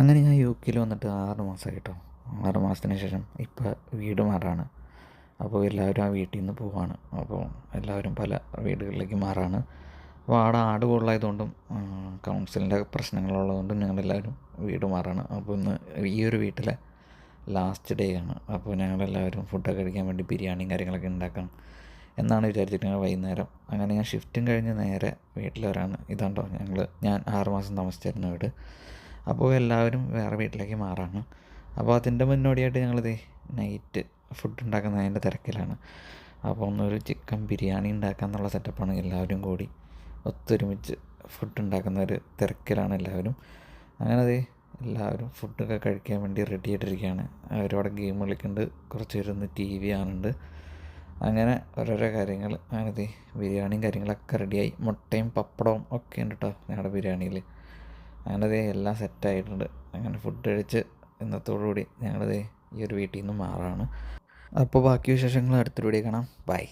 അങ്ങനെ ഞാൻ യു കെയിൽ വന്നിട്ട് ആറ് മാസമായി കേട്ടോ ആറ് മാസത്തിന് ശേഷം ഇപ്പോൾ വീട് മാറാണ്. അപ്പോൾ എല്ലാവരും ആ വീട്ടിൽ നിന്ന് പോവാണ്. അപ്പോൾ എല്ലാവരും പല വീടുകളിലേക്ക് മാറാണ്. അപ്പോൾ ആടെ ആട് കൂടുതലായതുകൊണ്ടും കൗൺസിലിന്റെ പ്രശ്നങ്ങളുള്ളതുകൊണ്ടും ഞങ്ങളെല്ലാവരും വീട് മാറാണ്. അപ്പോൾ ഇന്ന് ഈ ഒരു വീട്ടിലെ ലാസ്റ്റ് ഡേ ആണ്. അപ്പോൾ ഞങ്ങളെല്ലാവരും ഫുഡൊക്കെ കഴിക്കാൻ വേണ്ടി ബിരിയാണിയും കാര്യങ്ങളൊക്കെ ഉണ്ടാക്കണം എന്നാണ് വിചാരിച്ചിട്ട് ഞങ്ങൾ വൈകുന്നേരം അങ്ങനെ ഞാൻ ഷിഫ്റ്റും കഴിഞ്ഞ് നേരെ വീട്ടിൽ വരാണ്. ഇതാണ്ടോ ഞങ്ങൾ ഞാൻ ആറുമാസം താമസിച്ചിരുന്ന വീട്. അപ്പോൾ എല്ലാവരും വേറെ വീട്ടിലേക്ക് മാറാണ്. അപ്പോൾ അതിന്റെ മുന്നോടിയായിട്ട് ഞങ്ങളിത് നൈറ്റ് ഫുഡ് ഉണ്ടാക്കുന്നതിന്റെ തിരക്കിലാണ്. അപ്പോൾ ഒന്നൊരു ചിക്കൻ ബിരിയാണി ഉണ്ടാക്കാന്നുള്ള സെറ്റപ്പാണ് എല്ലാവരും കൂടി ഒത്തൊരുമിച്ച് ഫുഡ് ഉണ്ടാക്കുന്ന ഒരു തിരക്കിലാണ് എല്ലാവരും. അങ്ങനെ ദേ എല്ലാവരും ഫുഡൊക്കെ കഴിക്കാൻ വേണ്ടി റെഡി ആയിട്ടിരിക്കുകയാണ്. അവരവിടെ ഗെയിം കളിക്കുന്നുണ്ട് കുറച്ച് പേരൊന്ന് ടി വി കാണുന്നുണ്ട്. അങ്ങനെ ഓരോരോ കാര്യങ്ങൾ അങ്ങനെ ദേ ബിരിയാണിയും കാര്യങ്ങളൊക്കെ റെഡിയായി മുട്ടയും പപ്പടവും ഒക്കെ ഉണ്ട് കേട്ടോ ഞങ്ങളുടെ ബിരിയാണിയിൽ. അങ്ങനെ എല്ലാം സെറ്റായിട്ടുണ്ട് അങ്ങനെ ഫുഡ് കഴിച്ച് ഇന്നത്തോടുകൂടി ഞങ്ങളിത് ഈ ഒരു വീട്ടിൽ നിന്ന് മാറാണ്. അപ്പോൾ ബാക്കി വിശേഷങ്ങൾ അടുത്തൊരു വീഡിയോ കാണാം. ബൈ